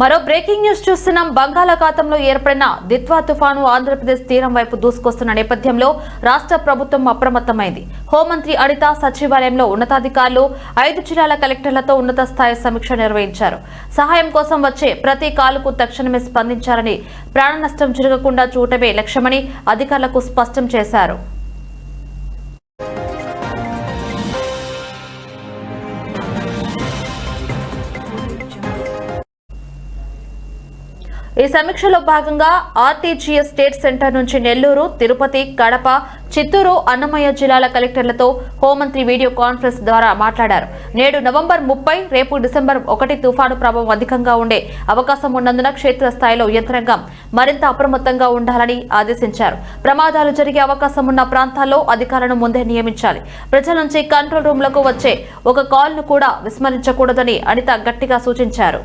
మరో breaking news చూస్తున్నాం. బంగాళాఖాతంలో ఏర్పడిన దిత్వా తుఫాను ఆంధ్రప్రదేశ్ తీరం వైపు దూసుకొస్తున్న నేపథ్యంలో రాష్ట్ర ప్రభుత్వం అప్రమత్తమైంది. హోంమంత్రి అనిత సచివాలయంలో ఉన్నతాధికారులు ఐదు జిల్లాల కలెక్టర్లతో ఉన్నత స్థాయి సమీక్ష నిర్వహించారు. సహాయం కోసం వచ్చే ప్రతి కాలుకు తక్షణమే స్పందించాలని ప్రాణ నష్టం జరగకుండా చూడటమే లక్ష్యమని అధికారులకు స్పష్టం చేశారు. ఈ సమీక్షలో భాగంగా ఆర్టీజీఎస్ స్టేట్ సెంటర్ నుంచి నెల్లూరు తిరుపతి కడప చిత్తూరు అన్నమయ్య జిల్లాల కలెక్టర్లతో హోంమంత్రి వీడియో కాన్ఫరెన్స్ ద్వారా మాట్లాడారు. నేడు నవంబర్ ముప్పై రేపు డిసెంబర్ ఒకటి తుఫాను ప్రభావం అధికంగా ఉండే అవకాశం ఉన్నందున క్షేత్రస్థాయిలో యంత్రాంగం మరింత అప్రమత్తంగా ఉండాలని ఆదేశించారు. ప్రమాదాలు జరిగే అవకాశం ఉన్న ప్రాంతాల్లో అధికారులను ముందే నియమించాలి. ప్రజల నుంచి కంట్రోల్ రూమ్లకు వచ్చే ఒక కాల్ను కూడా విస్మరించకూడదని అనిత గట్టిగా సూచించారు.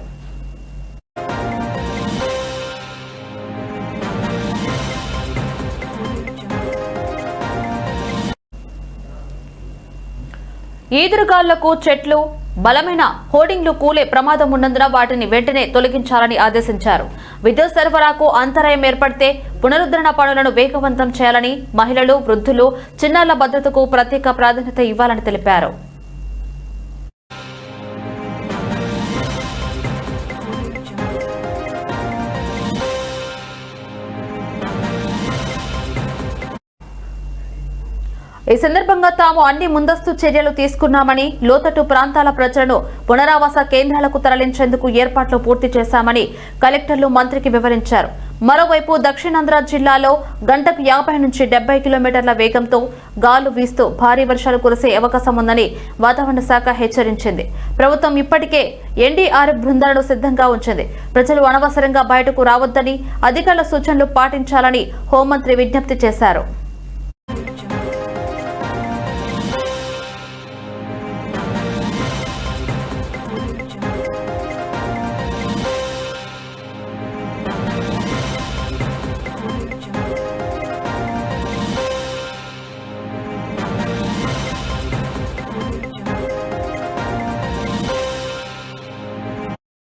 ఈదురుగాళ్ళకు చెట్లు బలమైన హోర్డింగ్లు కూలే ప్రమాదం ఉన్నందున వాటిని వెంటనే తొలగించాలని ఆదేశించారు. విద్యుత్ సరఫరాకు అంతరాయం ఏర్పడితే పునరుద్ధరణ పనులను వేగవంతం చేయాలని మహిళలు వృద్ధులు చిన్నారుల భద్రతకు ప్రత్యేక ప్రాధాన్యత ఇవ్వాలని తెలిపారు. ఈ సందర్భంగా తాము అన్ని ముందస్తు చర్యలు తీసుకున్నామని లోతట్టు ప్రాంతాల ప్రజలను పునరావాస కేంద్రాలకు తరలించేందుకు ఏర్పాట్లు పూర్తి చేశామని కలెక్టర్లు మంత్రికి వివరించారు. మరోవైపు దక్షిణాంధ్ర జిల్లాలో గంటకు యాభై నుంచి డెబ్బై కిలోమీటర్ల వేగంతో గాలు వీస్తూ భారీ వర్షాలు కురిసే అవకాశం ఉందని వాతావరణ శాఖ హెచ్చరించింది. ప్రభుత్వం ఇప్పటికే ఎన్డీఆర్ఎఫ్ బృందాలను సిద్ధంగా ఉంచింది. ప్రజలు అనవసరంగా బయటకు రావద్దని అధికారుల సూచనలు పాటించాలని హోంమంత్రి విజ్ఞప్తి చేశారు.